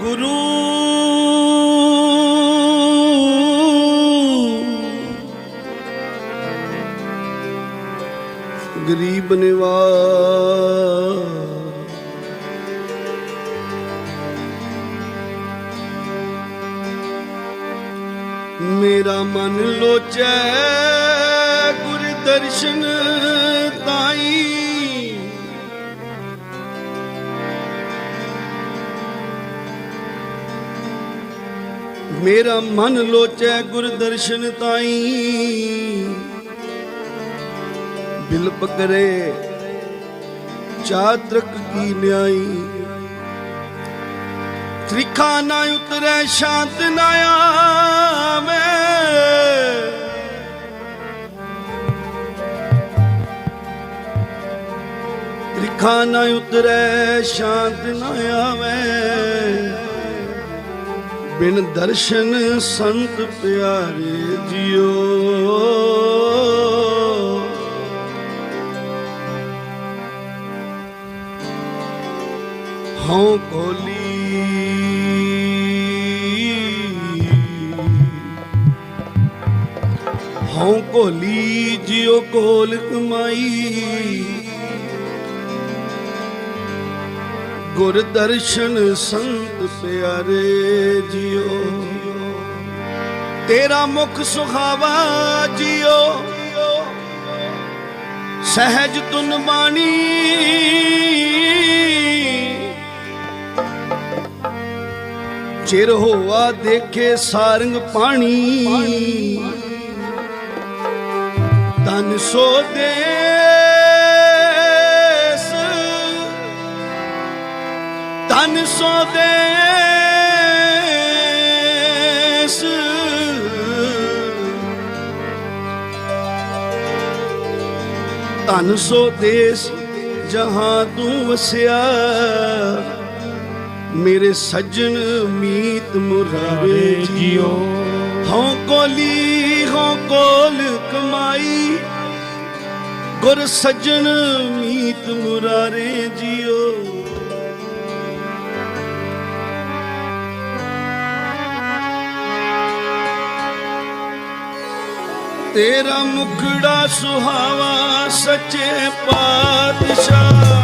ਗੁਰੂ ਗਰੀਬ ਨਿਵਾਜ ਮੇਰਾ ਮਨ ਲੋਚੈ ਗੁਰ ਦਰਸ਼ਨ ਤਾਈ। ਮੇਰਾ ਮਨ ਲੋਚੈ ਗੁਰ ਦਰਸ਼ਨ ਤਾਈ। ਬਿਲਪ ਕਰੇ ਚਾਤਰਕ ਕੀ ਨਿਆਈ। ਤ੍ਰਿਖਾ ਨਾ ਉਤਰੈ, ਸ਼ਾਂਤ ਨਾ ਆਵੇ। ਤ੍ਰਿਖਾ ਨਾ ਉਤਰੈ, ਸ਼ਾਂਤ ਨਾ ਆਵੇ। ਬਿਨ ਦਰਸ਼ਨ ਸੰਤ ਪਿਆਰੇ ਜਿਓ। ਹਉ ਕੋਲੀ ਹਉ ਕੋਲੀ ਜਿਉ ਕੋਲ ਕਮਾਈ ਗੁਰ ਦਰਸ਼ਨ ਸੰਤ ਪਿਆਰੇ ਜਿਉ ਤੇਰਾ ਮੁਖ ਸੁਹਾਵਾ ਜਿਉ ਸਹਿਜ ਤੁਨ ਬਾਣੀ। ਚਿਰ ਹੋਆ ਦੇਖੇ ਸਾਰੰਗ ਪਾਣੀ। ਤਨ ਸੋ ਦੇ ਤਨ ਸੋ ਦੇਸ ਤਨ ਸੋ ਦੇਸ ਜਹਾਂ ਤੂੰ ਵਸਿਆ ਮੇਰੇ ਸੱਜਣ ਮੀਤ ਮੁਰਾਰੇ ਜਿਉ ਹਉ ਕੋਲੀ ਹਉ ਕੋਲ ਕਮਾਈ ਗੁਰ ਸੱਜਣ ਮੀਤ ਮੁਰਾਰੇ ਜਿਉ ਤੇਰਾ ਮੁਖੜਾ ਸੁਹਾਵਾ ਸੱਚੇ ਪਾਤਸ਼ਾਹ।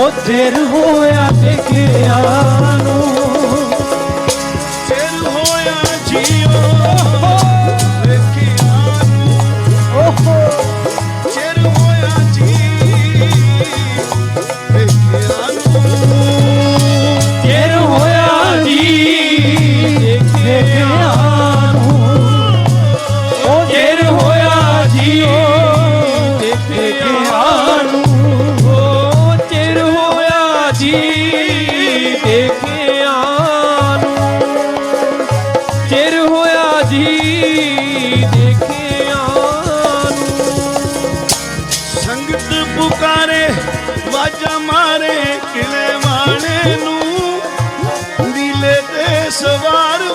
ਉਹ ਤੇਰ ਹੋਇਆ ਵੇਖਿਆ ਨੂੰ ਚਿਰ ਹੋਇਆ ਕਿਲੇ